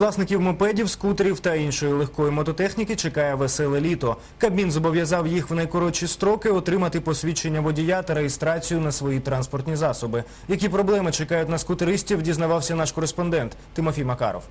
Власників мопедів, скутерів та іншої легкої мототехніки чекає веселе літо. Кабмін зобов'язав їх в найкоротші строки отримати посвідчення водія та реєстрацію на свої транспортні засоби. Які проблеми чекають на скутеристів, дізнавався наш кореспондент Тимофій Макаров.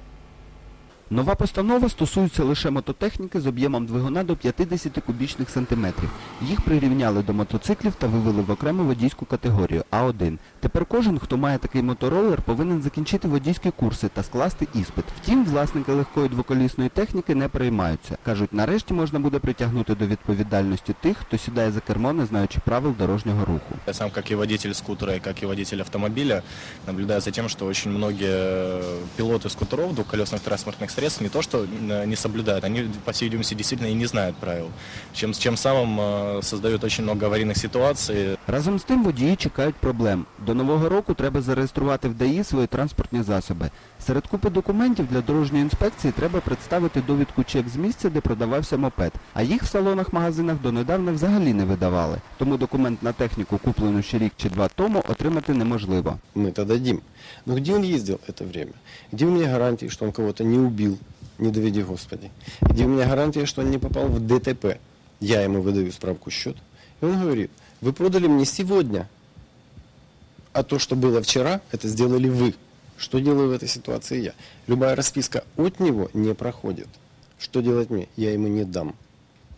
Нова постанова стосується лише мототехніки з об'ємом двигуна до 50 кубічних сантиметрів. Їх прирівняли до мотоциклів та вивели в окрему водійську категорію А1. Тепер кожен, хто має такий моторолер, повинен закінчити водійські курси та скласти іспит. Втім, власники легкої двоколісної техніки не переймаються. Кажуть, нарешті можна буде притягнути до відповідальності тих, хто сідає за кермо, не знаючи правил дорожнього руху. Я сам, как и водитель скутера, и как и водитель автомобиля, наблюдаю за тем, что очень многие пилоты скутеров, двухколесных транспортных средств, не то что э, не соблюдают, они, по всей видимости, действительно и не знают правил, чем, чем самым э, создают очень много аварийных ситуаций. Разом з тим водії чекають проблем. До нового року треба зареєструвати в ДАІ свої транспортні засоби. Серед купи документів для дорожньої інспекції треба представити довідку чек з місця, де продавався мопед. А їх в салонах-магазинах донедавна взагалі не видавали. Тому документ на техніку, куплену ще рік чи два тому, отримати неможливо. мы-то дадим. Но где он ездил это время? Где у меня гарантии, что он кого-то не убил, не доведи Господи? Где у меня гарантия, что он не попал в ДТП? Я ему выдаю справку счет. И он говорит, вы продали мне сегодня, а то, что было вчера, это сделали вы. Что делаю в этой ситуации я? Любая расписка от него не проходит. Что делать мне? Я ему не дам.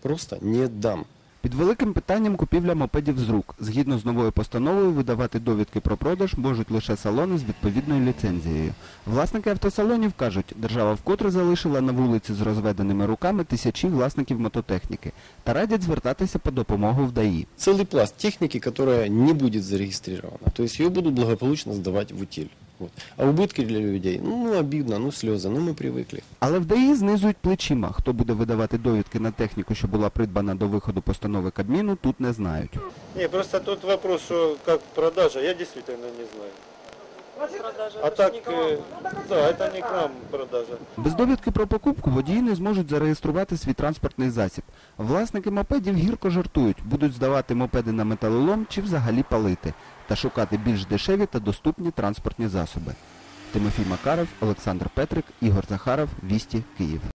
Просто не дам. Під великим питанням купівля мопедів з рук. Згідно з новою постановою, видавати довідки про продаж можуть лише салони з відповідною ліцензією. Власники автосалонів кажуть, держава вкотре залишила на вулиці з розведеними руками тисячі власників мототехніки та радять звертатися по допомогу в ДАІ. целый пласт техники, которая не будет зарегистрирована. То есть ее будут благополучно сдавать в утиль. Вот. А убытки для людей, ну, ну, обидно, ну слезы, ну мы привыкли. Але в ДАІ знизують плечима. Хто буде видавати довідки на техніку, що була придбана до виходу постанови Кабміну, тут не знають. Не, просто тут вопрос, что как продажа, я действительно не знаю. Продажа, А это ж так, не к вам. э, да, это не к нам продажа. Без довідки про покупку водії не зможуть зареєструвати свій транспортний засіб. Власники мопедів гірко жартують, будуть здавати мопеди на металолом чи взагалі палити та шукати більш дешеві та доступні транспортні засоби. Тимофій Макаров, Олександр Петрик, Ігор Захаров, Вісті, Київ.